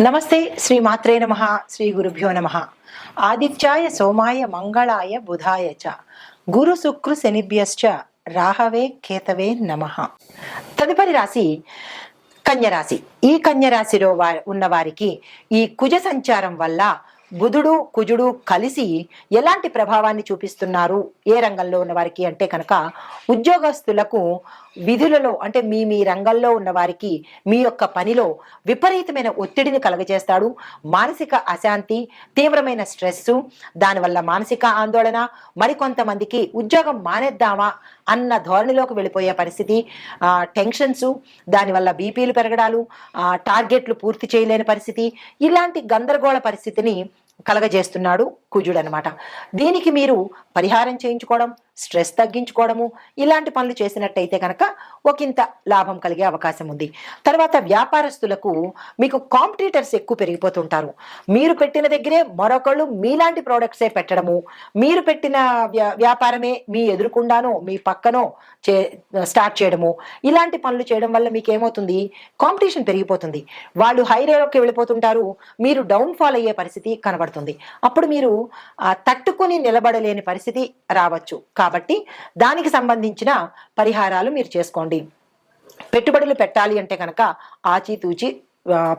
నమస్తే శ్రీ మాత్రే నమ శ్రీ గురుభ్యో నమ. ఆదిత్యాయ సోమాయ మంగళాయ బుధాయ చ. గురు శుక్రు శనిభ్యశ్చ. రాహవే కేతవే నమ. తదుపరి రాశి కన్యరాశి ఈ కన్యరాశిలో వారి ఉన్నవారికి ఈ కుజ సంచారం వల్ల బుధుడు కుజుడు కలిసి ఎలాంటి ప్రభావాన్ని చూపిస్తున్నారు? ఏ రంగంలో ఉన్న వారికి అంటే కనుక ఉద్యోగస్తులకు విధులలో అంటే మీ మీ రంగంలో ఉన్న వారికి మీ యొక్క పనిలో విపరీతమైన ఒత్తిడిని కలగజేస్తాడు. మానసిక అశాంతి తీవ్రమైన స్ట్రెస్ దానివల్ల మానసిక ఆందోళన మరికొంతమందికి ఉద్యోగం మానేద్దామా అన్న ధోరణిలోకి వెళ్ళిపోయే పరిస్థితి టెన్షన్స్ దానివల్ల బీపీలు పెరగడాలు టార్గెట్లు పూర్తి చేయలేని పరిస్థితి ఇలాంటి గందరగోళ పరిస్థితిని కలగజేస్తున్నాడు కుజుడు అనమాట దీనికి మీరు పరిహారం చేయించుకోవడం స్ట్రెస్ తగ్గించుకోవడము ఇలాంటి పనులు చేసినట్టయితే కనుక ఒకంత లాభం కలిగే అవకాశం ఉంది. తర్వాత వ్యాపారస్తులకు మీకు కాంపిటీటర్స్ ఎక్కువ పెరిగిపోతుంటారు. మీరు పెట్టిన దగ్గరే మరొకళ్ళు మీలాంటి ప్రోడక్ట్సే పెట్టడము మీరు పెట్టిన వ్యా- వ్యాపారమే మీ ఎదురుకుండానో మీ పక్కనో చే స్టార్ట్ చేయడము ఇలాంటి పనులు చేయడం వల్ల మీకు ఏమవుతుంది కాంపిటీషన్ పెరిగిపోతుంది. వాళ్ళు హై రేలోకి వెళ్ళిపోతుంటారు. మీరు డౌన్ ఫాల్ అయ్యే పరిస్థితి కనబడుతుంది. అప్పుడు మీరు తట్టుకుని నిలబడలేని పరిస్థితి రావచ్చు. కాబట్టి దానికి సంబంధించిన పరిహారాలు మీరు చేసుకోండి. పెట్టుబడులు పెట్టాలి అంటే కనుక ఆచితూచి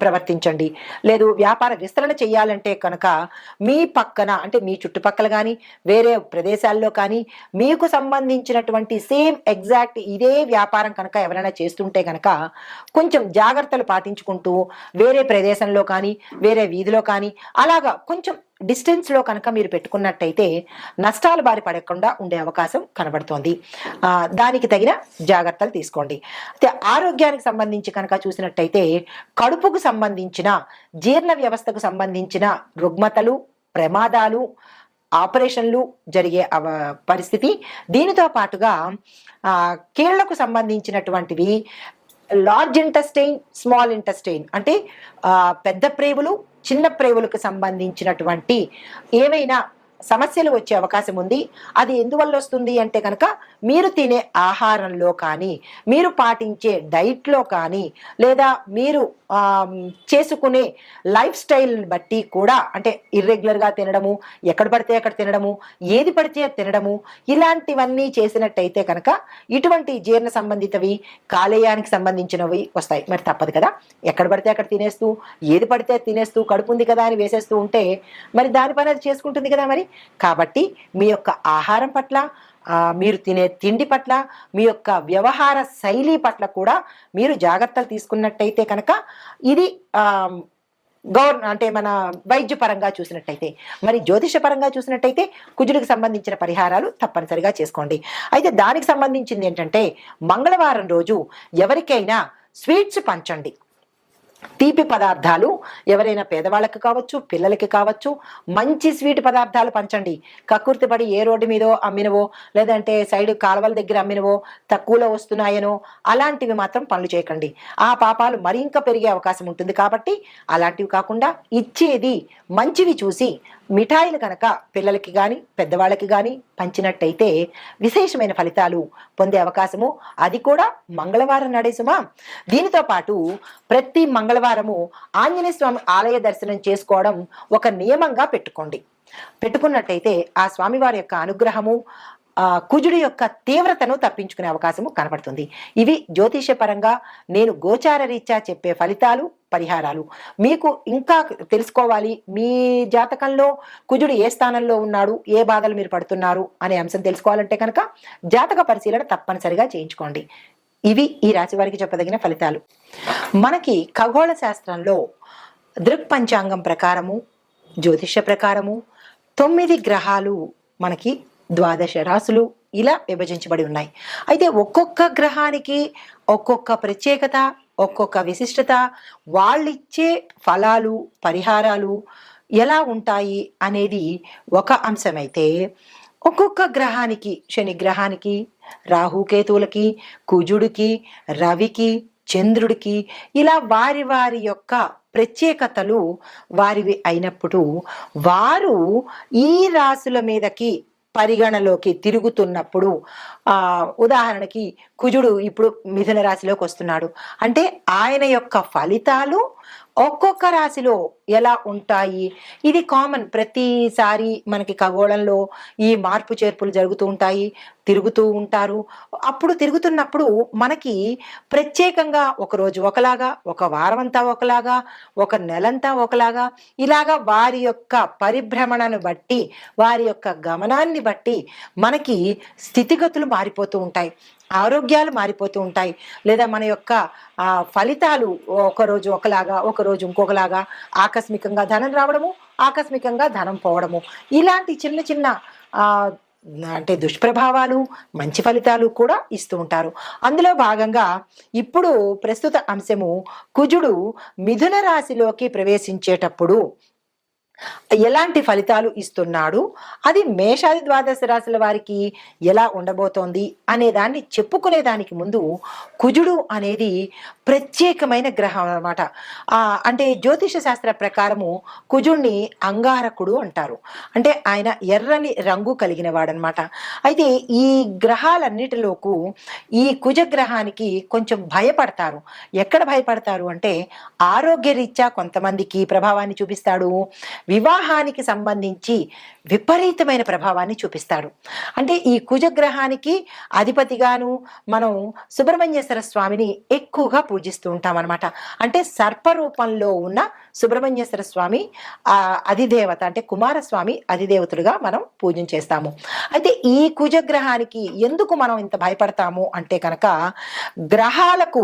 ప్రవర్తించండి. లేదు వ్యాపార విస్తరణ చేయాలంటే కనుక మీ పక్కన అంటే మీ చుట్టుపక్కల కానీ వేరే ప్రదేశాల్లో కానీ మీకు సంబంధించినటువంటి సేమ్ ఎగ్జాక్ట్ ఇదే వ్యాపారం కనుక ఎవరైనా చేస్తుంటే కనుక కొంచెం జాగ్రత్తలు పాటించుకుంటూ వేరే ప్రదేశంలో కానీ వేరే వీధిలో కానీ అలాగా కొంచెం డిస్టెన్స్లో కనుక మీరు పెట్టుకున్నట్టయితే నష్టాలు బారి పడకుండా ఉండే అవకాశం కనబడుతోంది. దానికి తగిన జాగ్రత్తలు తీసుకోండి. అయితే ఆరోగ్యానికి సంబంధించి కనుక చూసినట్టయితే కడుపుకు సంబంధించిన జీర్ణ వ్యవస్థకు సంబంధించిన రుగ్మతలు ప్రమాదాలు ఆపరేషన్లు జరిగే అవ పరిస్థితి. దీనితో పాటుగా కీళ్ళకు సంబంధించినటువంటివి లార్జ్ ఇంటెస్టైన్ స్మాల్ ఇంటెస్టైన్ అంటే పెద్ద ప్రేవులు చిన్న ప్రేవులకు సంబంధించినటువంటి ఏవైనా సమస్యలు వచ్చే అవకాశం ఉంది. అది ఎందువల్ల వస్తుంది అంటే కనుక మీరు తినే ఆహారంలో కానీ మీరు పాటించే డైట్లో కానీ లేదా మీరు చేసుకునే లైఫ్ స్టైల్ని బట్టి కూడా అంటే ఇర్రెగ్యులర్గా తినడము ఎక్కడ పడితే అక్కడ తినడము ఏది పడితే అది తినడము ఇలాంటివన్నీ చేసినట్టయితే కనుక ఇటువంటి జీర్ణ సంబంధితవి కాలేయానికి సంబంధించినవి వస్తాయి. మరి తప్పదు కదా. ఎక్కడ పడితే అక్కడ తినేస్తూ ఏది పడితే అది తినేస్తూ కడుపు ఉంది కదా అని వేసేస్తూ ఉంటే మరి దాని పని అది చేసుకుంటుంది కదా మరి. కాబట్టి మీ యొక్క ఆహారం పట్ల మీరు తినే తిండి పట్ల మీ యొక్క వ్యవహార శైలి పట్ల కూడా మీరు జాగ్రత్తలు తీసుకున్నట్టయితే కనుక ఇది గవర్న గౌర్ అంటే మన వైద్య పరంగా చూసినట్టయితే మరి జ్యోతిష పరంగా చూసినట్టయితే కుజుడికి సంబంధించిన పరిహారాలు తప్పనిసరిగా చేసుకోండి. అయితే దానికి సంబంధించింది ఏంటంటే మంగళవారం రోజు ఎవరికైనా స్వీట్స్ పంచండి. తీపి పదార్థాలు ఎవరైనా పేదవాళ్ళకి కావచ్చు పిల్లలకి కావచ్చు మంచి స్వీట్ పదార్థాలు పంచండి. కక్కుర్తి పడి ఏ రోడ్డు మీదో అమ్మినవో లేదంటే సైడ్ కాలువల దగ్గర అమ్మినవో తక్కువలో వస్తున్నాయనో అలాంటివి మాత్రం పనులు చేయకండి. ఆ పాపాలు మరింక పెరిగే అవకాశం ఉంటుంది కాబట్టి అలాంటివి కాకుండా ఇచ్చేది మంచివి చూసి మిఠాయిలు కనుక పిల్లలకి కానీ పెద్దవాళ్ళకి కానీ పంచినట్టయితే విశేషమైన ఫలితాలు పొందే అవకాశము. అది కూడా మంగళవారం నడేసుమా దీనితో పాటు ప్రతి మంగళవారము ఆంజనేయ స్వామి ఆలయ దర్శనం చేసుకోవడం ఒక నియమంగా పెట్టుకోండి. పెట్టుకున్నట్టయితే ఆ స్వామివారి యొక్క అనుగ్రహము కుజుడి యొక్క తీవ్రతను తప్పించుకునే అవకాశము కనబడుతుంది. ఇవి జ్యోతిషపరంగా నేను గోచార రీత్యా చెప్పే ఫలితాలు పరిహారాలు. మీకు ఇంకా తెలుసుకోవాలి మీ జాతకంలో కుజుడు ఏ స్థానంలో ఉన్నాడు ఏ బాధలు మీరు పడుతున్నారు అనే అంశం తెలుసుకోవాలంటే కనుక జాతక పరిశీలన తప్పనిసరిగా చేయించుకోండి. ఇవి ఈ రాశి వారికి చెప్పదగిన ఫలితాలు. మనకి ఖగోళ శాస్త్రంలో దృక్ పంచాంగం ప్రకారము జ్యోతిష ప్రకారము తొమ్మిది గ్రహాలు మనకి ద్వాదశ రాసులు ఇలా విభజించబడి ఉన్నాయి. అయితే ఒక్కొక్క గ్రహానికి ఒక్కొక్క ప్రత్యేకత ఒక్కొక్క విశిష్టత వాళ్ళిచ్చే ఫలాలు పరిహారాలు ఎలా ఉంటాయి అనేది ఒక అంశమైతే ఒక్కొక్క గ్రహానికి శని గ్రహానికి రాహుకేతువులకి కుజుడికి రవికి చంద్రుడికి ఇలా వారి వారి యొక్క ప్రత్యేకతలు వారివి అయినప్పుడు వారు ఈ రాసుల మీదకి పరిగణలోకి తిరుగుతున్నప్పుడు ఆ ఉదాహరణకి కుజుడు ఇప్పుడు మిథున రాశిలోకి వస్తున్నాడు. అంటే ఆయన యొక్క ఫలితాలు ఒక్కొక్క రాశిలో ఎలా ఉంటాయి? ఇది కామన్ ప్రతిసారి మనకి ఖగోళంలో ఈ మార్పు చేర్పులు జరుగుతూ ఉంటాయి తిరుగుతూ ఉంటారు. అప్పుడు తిరుగుతున్నప్పుడు మనకి ప్రత్యేకంగా ఒక రోజు ఒకలాగా ఒక వారం అంతా ఒకలాగా ఒక నెలంతా ఒకలాగా ఇలాగా వారి యొక్క పరిభ్రమణను బట్టి వారి యొక్క గమనాన్ని బట్టి మనకి స్థితిగతులు మారిపోతూ ఉంటాయి. ఆరోగ్యాలు మారిపోతూ ఉంటాయి. లేదా మన యొక్క ఆ, ఫలితాలు ఒకరోజు ఒకలాగా ఒకరోజు ఇంకొకలాగా ఆకస్మికంగా ధనం రావడము ఆకస్మికంగా ధనం పోవడము. ఇలాంటి చిన్న చిన్న అంటే దుష్ప్రభావాలు మంచి ఫలితాలు కూడా ఇస్తూ ఉంటారు. అందులో భాగంగా ఇప్పుడు ప్రస్తుత అంశము కుజుడు మిథున రాశిలోకి ప్రవేశించేటప్పుడు ఎలాంటి ఫలితాలు ఇస్తున్నాడు? అది మేషాది ద్వాదశ రాశుల వారికి ఎలా ఉండబోతోంది? అనే దాన్ని చెప్పుకునే దానికి ముందు కుజుడు అనేది ప్రత్యేకమైన గ్రహం అన్నమాట. అంటే జ్యోతిష శాస్త్ర ప్రకారము కుజుడిని అంగారకుడు అంటారు. అంటే ఆయన ఎర్రని రంగు కలిగిన వాడనమాట అయితే ఈ గ్రహాలన్నిటిలోకు ఈ కుజ గ్రహానికి కొంచెం భయపడతారు. ఎక్కడ భయపడతారు అంటే ఆరోగ్యరీత్యా కొంతమందికి ప్రభావాన్ని చూపిస్తాడు. వివాహానికి సంబంధించి విపరీతమైన ప్రభావాన్ని చూపిస్తాడు. అంటే ఈ కుజగ్రహానికి అధిపతిగాను మనం సుబ్రహ్మణ్యేశ్వర స్వామిని ఎక్కువగా పూజిస్తూ ఉంటాం అనమాట అంటే సర్పరూపంలో ఉన్న సుబ్రహ్మణ్యేశ్వర స్వామి అధిదేవత అంటే కుమారస్వామి అధిదేవతుడుగా మనం పూజన చేస్తాము. అయితే ఈ కుజగ్రహానికి ఎందుకు మనం ఇంత భయపడతాము అంటే కనుక గ్రహాలకు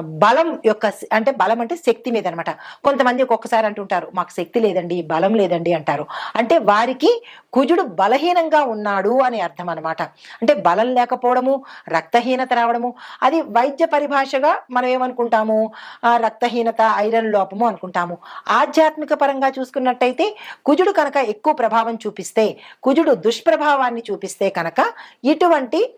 బలం యొక్క అంటే బలం అంటే శక్తి మీద అనమాట కొంతమంది ఒక్కొక్కసారి అంటుంటారు మాకు శక్తి లేదండి బలం లేదండి అంటారు. అంటే వారికి కుజుడు బలహీనంగా ఉన్నాడు అని అర్థం అనమాట అంటే బలం లేకపోవడము రక్తహీనత రావడము అది వైద్య పరిభాషగా మనం ఏమనుకుంటాము? ఆ, రక్తహీనత ఐరన్ లోపము అనుకుంటాము. ఆధ్యాత్మిక పరంగా చూసుకున్నట్టయితే కుజుడు కనుక ఎక్కువ ప్రభావం చూపిస్తే కుజుడు దుష్ప్రభావాన్ని చూపిస్తే కనుక ఇటువంటి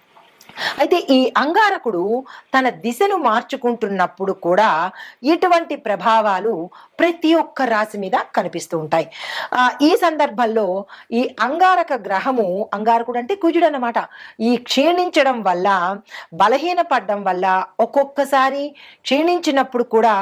అయితే ఈ అంగారకుడు తన దిశను మార్చుకుంటున్నప్పుడు కూడా ఇటువంటి ప్రభావాలు ప్రతి ఒక్క రాశి మీద కనిపిస్తూ ఉంటాయి. ఈ సందర్భంలో ఈ అంగారక గ్రహము అంగారకుడు అంటే కుజుడు అనమాట ఈ క్షీణించడం వల్ల బలహీనపడడం వల్ల ఒక్కొక్కసారి క్షీణించినప్పుడు కూడా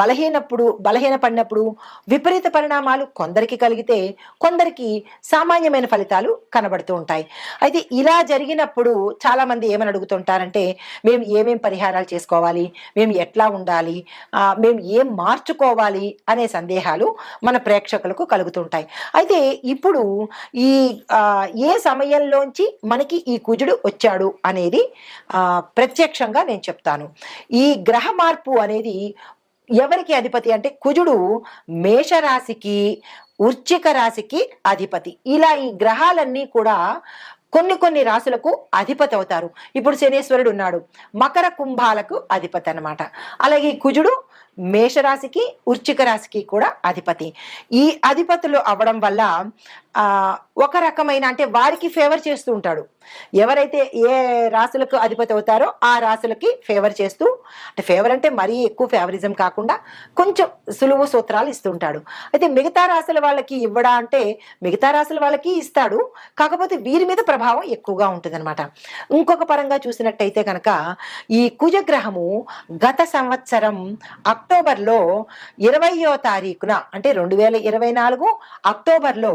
బలహీనప్పుడు బలహీనపడినప్పుడు విపరీత పరిణామాలు కొందరికి కలిగితే కొందరికి సామాన్యమైన ఫలితాలు కనబడుతూ ఉంటాయి. అయితే ఇలా జరిగినప్పుడు చాలా మంది ఏమని అడుగుతుంటారంటే మేము ఏమేం పరిహారాలు చేసుకోవాలి? మేము ఎట్లా ఉండాలి? మేము ఏం మార్చుకోవాలి? అనే సందేహాలు మన ప్రేక్షకులకు కలుగుతుంటాయి. అయితే ఇప్పుడు ఈ ఏ సమయంలోంచి మనకి ఈ కుజుడు వచ్చాడు అనేది ప్రత్యక్షంగా నేను చెప్తాను. ఈ గ్రహ మార్పు అనేది ఎవరికి అధిపతి? అంటే కుజుడు మేషరాశికి వృచ్చిక రాశికి అధిపతి. ఇలా ఈ గ్రహాలన్నీ కూడా కొన్ని కొన్ని రాశులకు అధిపతి అవుతారు. ఇప్పుడు శనేశ్వరుడు ఉన్నాడు. మకర కుంభాలకు అధిపతి అన్నమాట. అలాగే కుజుడు మేషరాశికి ఉర్చిక రాశికి కూడా అధిపతి. ఈ అధిపతులు అవ్వడం వల్ల ఒక రకమైన అంటే వారికి ఫేవర్ చేస్తూ ఉంటాడు. ఎవరైతే ఏ రాశులకు అధిపతి అవుతారో ఆ రాశులకి ఫేవర్ చేస్తూ అంటే ఫేవర్ అంటే మరీ ఎక్కువ ఫేవరిజం కాకుండా కొంచెం సులువు సూత్రాలు ఇస్తుంటాడు అయితే మిగతా రాశుల వాళ్ళకి ఇవ్వడా అంటే మిగతా రాశుల వాళ్ళకి ఇస్తాడు. కాకపోతే వీరి మీద ప్రభావం ఎక్కువగా ఉంటుందన్నమాట. ఇంకొక పరంగా చూసినట్టయితే కనుక ఈ కుజగ్రహము గత సంవత్సరం అక్టోబర్లో ఇరవయో తారీఖున అంటే రెండు వేల ఇరవై నాలుగు అక్టోబర్లో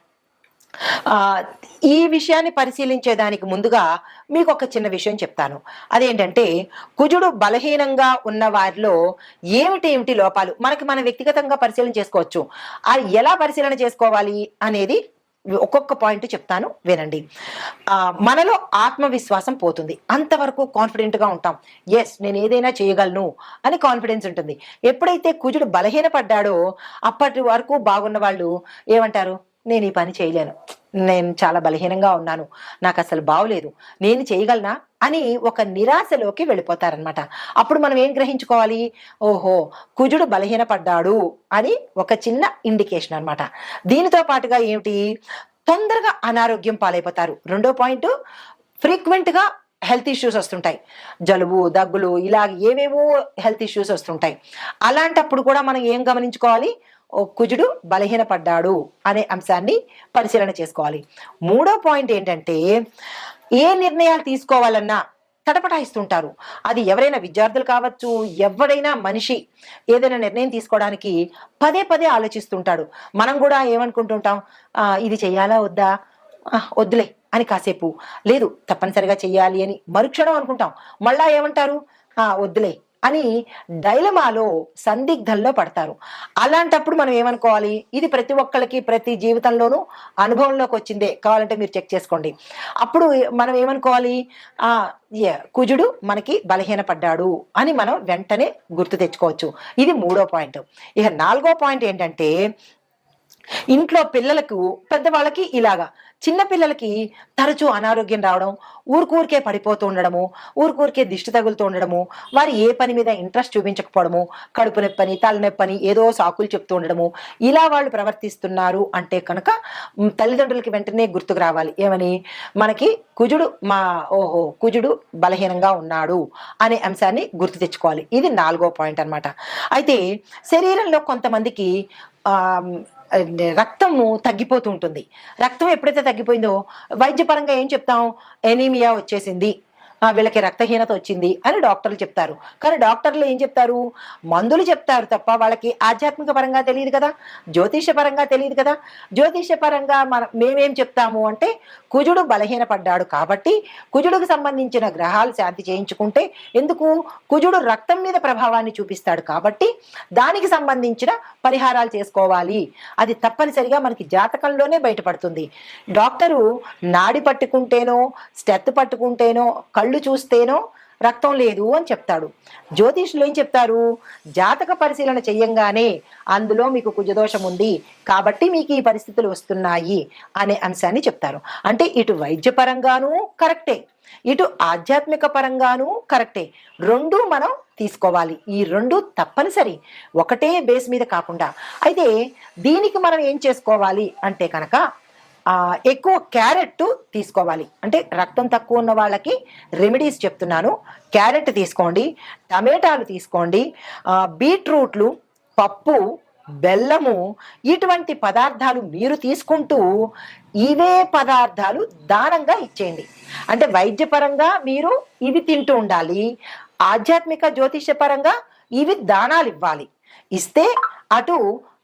ఈ విషయాన్ని పరిశీలించేదానికి ముందుగా మీకు ఒక చిన్న విషయం చెప్తాను. అదేంటంటే కుజుడు బలహీనంగా ఉన్న వారిలో ఏమిటి ఏమిటి లోపాలు? మనకి మన వ్యక్తిగతంగా పరిశీలన చేసుకోవచ్చు. అది ఎలా పరిశీలన చేసుకోవాలి అనేది ఒక్కొక్క పాయింట్ చెప్తాను వినండి. మనలో ఆత్మవిశ్వాసం పోతుంది. అంతవరకు కాన్ఫిడెంట్గా ఉంటాం. ఎస్ నేను ఏదైనా చేయగలను అని కాన్ఫిడెన్స్ ఉంటుంది. ఎప్పుడైతే కుజుడు బలహీనపడ్డాడో అప్పటి వరకు బాగున్న వాళ్ళు ఏమంటారు? నేను ఈ పని చేయలేను. నేను చాలా బలహీనంగా ఉన్నాను. నాకు అసలు బాగోలేదు నేను చేయగలనా? అని ఒక నిరాశలోకి వెళ్ళిపోతారనమాట అప్పుడు మనం ఏం గ్రహించుకోవాలి? ఓహో కుజుడు బలహీనపడ్డాడు అని ఒక చిన్న ఇండికేషన్ అనమాట దీనితో పాటుగా ఏమిటి? తొందరగా అనారోగ్యం పాలైపోతారు. రెండో పాయింట్ ఫ్రీక్వెంట్గా హెల్త్ ఇష్యూస్ వస్తుంటాయి. జలుబు దగ్గులు ఇలా ఏవేవో హెల్త్ ఇష్యూస్ వస్తుంటాయి. అలాంటప్పుడు కూడా మనం ఏం గమనించుకోవాలి? కుజుడు బలహీనపడ్డాడు అనే అంశాన్ని పరిశీలన చేసుకోవాలి. మూడో పాయింట్ ఏంటంటే ఏ నిర్ణయాలు తీసుకోవాలన్నా తటపటాయిస్తుంటారు. అది ఎవరైనా విద్యార్థులు కావచ్చు ఎవరైనా మనిషి ఏదైనా నిర్ణయం తీసుకోవడానికి పదే పదే ఆలోచిస్తుంటాడు. మనం కూడా ఏమనుకుంటుంటాం? ఇది చేయాలా వద్దా? వద్దులే అని కాసేపు. లేదు తప్పనిసరిగా చెయ్యాలి అని మరుక్షణం అనుకుంటాం. మళ్ళా ఏమంటారు? వద్దులే అని డైలమాలో సందిగ్ధంలో పడతారు. అలాంటప్పుడు మనం ఏమనుకోవాలి? ఇది ప్రతి ఒక్కళ్ళకి ప్రతి జీవితంలోనూ అనుభవంలోకి వచ్చిందే. కావాలంటే మీరు చెక్ చేసుకోండి. అప్పుడు మనం ఏమనుకోవాలి? కుజుడు మనకి బలహీనపడ్డాడు అని మనం వెంటనే గుర్తు తెచ్చుకోవచ్చు. ఇది మూడో పాయింట్. ఇక నాలుగో పాయింట్ ఏంటంటే ఇంట్లో పిల్లలకు పెద్దవాళ్ళకి ఇలాగా. చిన్నపిల్లలకి తరచూ అనారోగ్యం రావడం ఊరికూరికే పడిపోతూ ఉండడము ఊరికూరికే దిష్టి తగులుతూ ఉండడము వారు ఏ పని మీద ఇంట్రెస్ట్ చూపించకపోవడము కడుపు నొప్పని తలనొప్పని ఏదో సాకులు చెప్తూ ఉండడము ఇలా వాళ్ళు ప్రవర్తిస్తున్నారు అంటే కనుక తల్లిదండ్రులకి వెంటనే గుర్తుకు రావాలి. ఏమని? మనకి కుజుడు మా ఓహో కుజుడు బలహీనంగా ఉన్నాడు అనే అంశాన్ని గుర్తు తెచ్చుకోవాలి. ఇది నాలుగో పాయింట్ అన్నమాట. అయితే శరీరంలో కొంతమందికి రక్తము తగ్గిపోతూ ఉంటుంది. రక్తం ఎప్పుడైతే తగ్గిపోయిందో వైద్యపరంగా ఏం చెప్తాం? ఎనీమియా వచ్చేసింది. వీళ్ళకి రక్తహీనత వచ్చింది అని డాక్టర్లు చెప్తారు. కానీ డాక్టర్లు ఏం చెప్తారు? మందులు చెప్తారు తప్ప వాళ్ళకి ఆధ్యాత్మిక పరంగా తెలియదు కదా? జ్యోతిష పరంగా తెలియదు కదా? జ్యోతిష పరంగా మన మేమేం చెప్తాము అంటే కుజుడు బలహీనపడ్డాడు కాబట్టి కుజుడుకు సంబంధించిన గ్రహాలు శాంతి చేయించుకుంటే ఎందుకు? కుజుడు రక్తం మీద ప్రభావాన్ని చూపిస్తాడు కాబట్టి దానికి సంబంధించిన పరిహారాలు చేసుకోవాలి. అది తప్పనిసరిగా మనకి జాతకంలోనే బయటపడుతుంది. డాక్టరు నాడి పట్టుకుంటేనో స్టెత్ పట్టుకుంటేనో కళ్ళు చూస్తేనో రక్తం లేదు అని చెప్తాడు. జ్యోతిష్యులు ఏం చెప్తారు? జాతక పరిశీలన చెయ్యంగానే అందులో మీకు కుజదోషం ఉంది కాబట్టి మీకు ఈ పరిస్థితులు వస్తున్నాయి అనే అంశాన్ని చెప్తారు. అంటే ఇటు వైద్యపరంగానూ కరెక్టే ఇటు ఆధ్యాత్మిక పరంగానూ కరెక్టే. రెండు మనం తీసుకోవాలి. ఈ రెండు తప్పనిసరి. ఒకటే బేస్ మీద కాకుండా. అయితే దీనికి మనం ఏం చేసుకోవాలి అంటే కనుక ఎక్కువ క్యారెట్ తీసుకోవాలి. అంటే రక్తం తక్కువ ఉన్న వాళ్ళకి రెమెడీస్ చెప్తున్నాను. క్యారెట్ తీసుకోండి టమాటాలు తీసుకోండి బీట్రూట్లు పప్పు బెల్లము ఇటువంటి పదార్థాలు మీరు తీసుకుంటూ ఇవే పదార్థాలు దానంగా ఇచ్చేయండి. అంటే వైద్యపరంగా మీరు ఇవి తింటూ ఉండాలి. ఆధ్యాత్మిక జ్యోతిష్యపరంగా ఇవి దానాలు ఇవ్వాలి. ఇస్తే అటు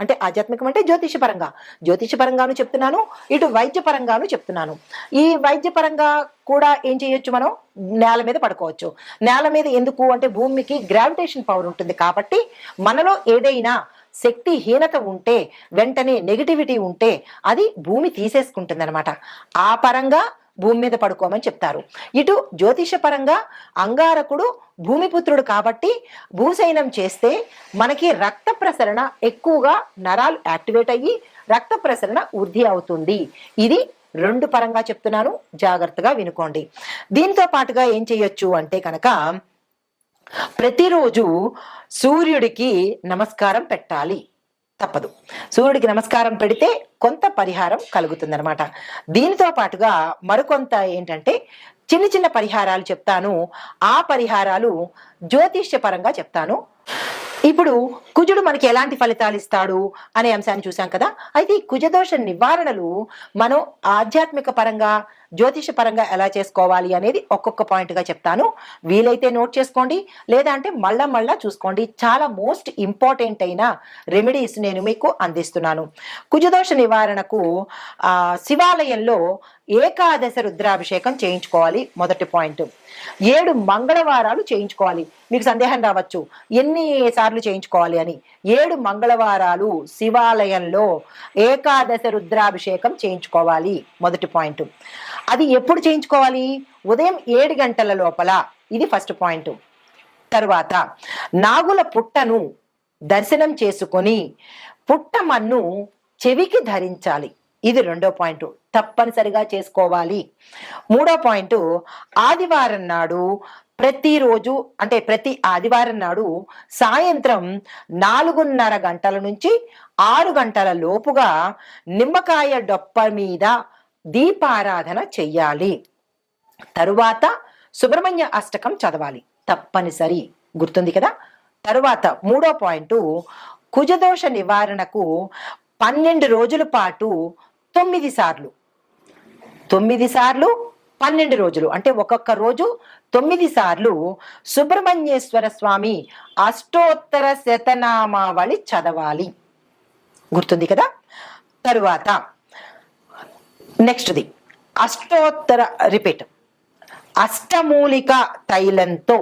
అంటే ఆధ్యాత్మికం అంటే జ్యోతిషపరంగా జ్యోతిషపరంగాను చెప్తున్నాను ఇటు వైద్యపరంగాను చెప్తున్నాను. ఈ వైద్యపరంగా కూడా ఏం చేయొచ్చు మనం? నేల మీద పడుకోవచ్చు. నేల మీద ఎందుకు? అంటే భూమికి గ్రావిటేషన్ పవర్ ఉంటుంది కాబట్టి మనలో ఏదైనా శక్తి హీనత ఉంటే వెంటనే నెగిటివిటీ ఉంటే అది భూమి తీసేసుకుంటుంది అనమాట ఆ పరంగా భూమి మీద పడుకోమని చెప్తారు. ఇటు జ్యోతిష పరంగా అంగారకుడు భూమిపుత్రుడు కాబట్టి భూశయనం చేస్తే మనకి రక్త ప్రసరణ ఎక్కువగా నరాలు యాక్టివేట్ అయ్యి రక్త ప్రసరణ వృద్ధి అవుతుంది. ఇది రెండు పరంగా చెప్తున్నాను. జాగ్రత్తగా వినుకోండి. దీంతో పాటుగా ఏం చేయొచ్చు అంటే కనుక ప్రతిరోజు సూర్యుడికి నమస్కారం పెట్టాలి. తప్పదు. సూర్యుడికి నమస్కారం పెడితే కొంత పరిహారం కలుగుతుందనమాట దీనితో పాటుగా మరికొంత ఏంటంటే చిన్న చిన్న పరిహారాలు చెప్తాను. ఆ పరిహారాలు జ్యోతిష్య పరంగా చెప్తాను. ఇప్పుడు కుజుడు మనకి ఎలాంటి ఫలితాలు ఇస్తాడు అనే అంశాన్ని చూసాం కదా. అయితే ఈ కుజదోష నివారణలు మనం ఆధ్యాత్మిక పరంగా జ్యోతిష పరంగా ఎలా చేసుకోవాలి అనేది ఒక్కొక్క పాయింట్గా చెప్తాను. వీలైతే నోట్ చేసుకోండి. లేదా అంటే మళ్ళా మళ్ళా చూసుకోండి. చాలా మోస్ట్ ఇంపార్టెంట్ అయిన రెమెడీస్ నేను మీకు అందిస్తున్నాను. కుజదోష నివారణకు శివాలయంలో ఏకాదశ రుద్రాభిషేకం చేయించుకోవాలి. మొదటి పాయింట్ ఏడు మంగళవారాలు చేయించుకోవాలి. మీకు సందేహం రావచ్చు. ఎన్ని సార్లు చేయించుకోవాలి అని. ఏడు మంగళవారాలు శివాలయంలో ఏకాదశ రుద్రాభిషేకం చేయించుకోవాలి. మొదటి పాయింట్ అది ఎప్పుడు చేయించుకోవాలి? ఉదయం ఏడు గంటల లోపల. ఇది ఫస్ట్ పాయింట్. తరువాత నాగుల పుట్టను దర్శనం చేసుకొని పుట్టమన్ను చెవికి ధరించాలి. ఇది రెండో పాయింట్. తప్పనిసరిగా చేసుకోవాలి. మూడో పాయింట్ ఆదివారం నాడు ప్రతిరోజు అంటే ప్రతి ఆదివారం నాడు సాయంత్రం నాలుగున్నర గంటల నుంచి ఆరు గంటల లోపుగా నిమ్మకాయ డొప్ప మీద దీపారాధన చెయ్యాలి. తరువాత సుబ్రహ్మణ్య అష్టకం చదవాలి. తప్పనిసరి. గుర్తుంది కదా? తరువాత మూడో పాయింట్ కుజదోష నివారణకు పన్నెండు రోజుల పాటు తొమ్మిది సార్లు. తొమ్మిది సార్లు పన్నెండు రోజులు. అంటే ఒక్కొక్క రోజు తొమ్మిది సార్లు సుబ్రహ్మణ్యేశ్వర స్వామి అష్టోత్తర శతనామావళి చదవాలి. గుర్తుంది కదా? తరువాత నెక్స్ట్ది. అష్టోత్తర రిపీట్. అష్టమూలిక తైలంతో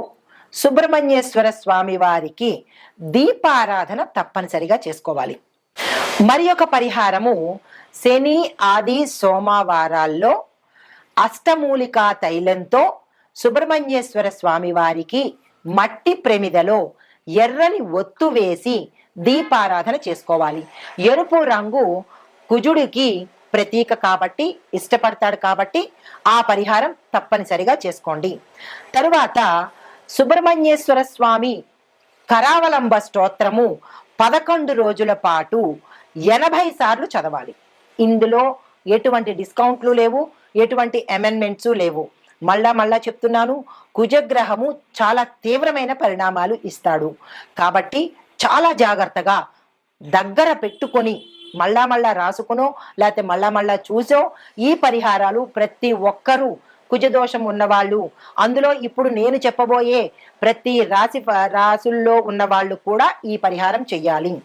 సుబ్రహ్మణ్యేశ్వర స్వామి వారికి దీపారాధన తప్పనిసరిగా చేసుకోవాలి. మరి ఒక పరిహారము శని ఆది సోమవారాల్లో అష్టమూలికా తైలంతో సుబ్రహ్మణ్యేశ్వర స్వామి వారికి మట్టి ప్రమిదలో ఎర్రని ఒత్తు వేసి దీపారాధన చేసుకోవాలి. ఎరుపు రంగు కుజుడికి ప్రతీక కాబట్టి ఇష్టపడతాడు కాబట్టి ఆ పరిహారం తప్పనిసరిగా చేసుకోండి. తరువాత సుబ్రహ్మణ్యేశ్వర స్వామి కరావలంబ స్తోత్రము పదకొండు రోజుల పాటు ఎనభై సార్లు చదవాలి. ఇందులో ఎటువంటి డిస్కౌంట్లు లేవు ఎటువంటి అమెండ్మెంట్స్ లేవు. మళ్ళా మళ్ళా చెప్తున్నాను కుజగ్రహము చాలా తీవ్రమైన పరిణామాలు ఇస్తాడు. కాబట్టి చాలా జాగ్రత్తగా దగ్గర పెట్టుకొని మళ్ళా మళ్ళా రాసుకునో లేకపోతే మళ్ళా మళ్ళా చూసో. ఈ పరిహారాలు ప్రతి ఒక్కరూ కుజదోషం ఉన్నవాళ్ళు. అందులో ఇప్పుడు నేను చెప్పబోయే ప్రతి రాశి రాసుల్లో ఉన్న వాళ్ళు కూడా ఈ పరిహారం చెయ్యాలి.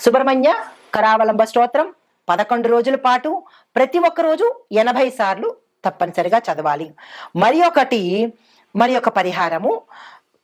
సుబ్రహ్మణ్య కరావలంబ స్తోత్రం పదకొండు రోజుల పాటు ప్రతి ఒక్క రోజు ఎనభై సార్లు తప్పనిసరిగా చదవాలి. మరి ఒకటి మరి ఒక పరిహారము.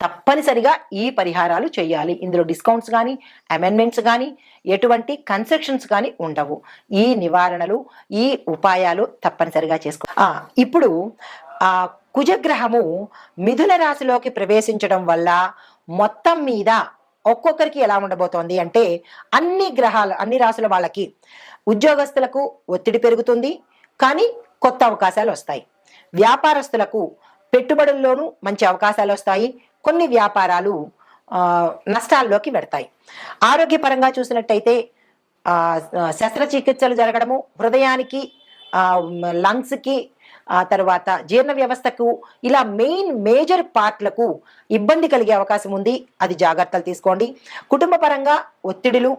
తప్పనిసరిగా ఈ పరిహారాలు చేయాలి. ఇందులో డిస్కౌంట్స్ కానీ అమెండ్మెంట్స్ కానీ ఎటువంటి కన్సెషన్స్ కానీ ఉండవు. ఈ నివారణలు ఈ ఉపాయాలు తప్పనిసరిగా చేసుకో ఇప్పుడు ఆ కుజగ్రహము మిథున రాశిలోకి ప్రవేశించడం వల్ల మొత్తం మీద ఒక్కొక్కరికి ఎలా ఉండబోతోంది అంటే అన్ని గ్రహాలు అన్ని రాసుల వాళ్ళకి ఉద్యోగస్తులకు ఒత్తిడి పెరుగుతుంది. కానీ కొత్త అవకాశాలు వస్తాయి. వ్యాపారస్తులకు పెట్టుబడుల్లోనూ మంచి అవకాశాలు వస్తాయి. కొన్ని వ్యాపారాలు నష్టాల్లోకి పెడతాయి ఆరోగ్యపరంగా చూసినట్టయితే శస్త్రచికిత్సలు జరగడము హృదయానికి లంగ్స్కి ఆ తర్వాత జీర్ణ వ్యవస్థకు ఇలా మెయిన్ మేజర్ పార్ట్లకు ఇబ్బంది కలిగే అవకాశం ఉంది. అది జాగ్రత్తలు తీసుకోండి. కుటుంబ పరంగా ఒత్తిడులు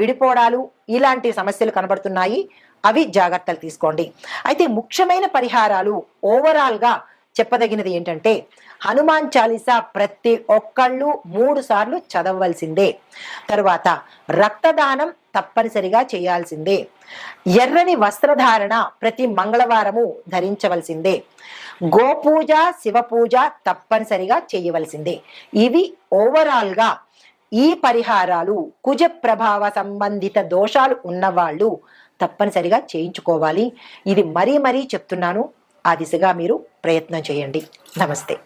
విడిపోవడాలు ఇలాంటి సమస్యలు కనబడుతున్నాయి. అవి జాగ్రత్తలు తీసుకోండి. అయితే ముఖ్యమైన పరిహారాలు ఓవరాల్గా చెప్పదగినది ఏంటంటే హనుమాన్ చాలీసా ప్రతి ఒక్కళ్ళు మూడు సార్లు చదవవలసిందే. తరువాత రక్తదానం తప్పనిసరిగా చేయాల్సిందే. ఎర్రని వస్త్రధారణ ప్రతి మంగళవారము ధరించవలసిందే. గోపూజ శివపూజ తప్పనిసరిగా చేయవలసిందే. ఇవి ఓవరాల్గా ఈ పరిహారాలు కుజ ప్రభావ సంబంధిత దోషాలు ఉన్నవాళ్ళు తప్పనిసరిగా చేయించుకోవాలి. ఇది మరీ మరీ చెప్తున్నాను. ఆ దిశగా మీరు ప్రయత్నం చేయండి. నమస్తే.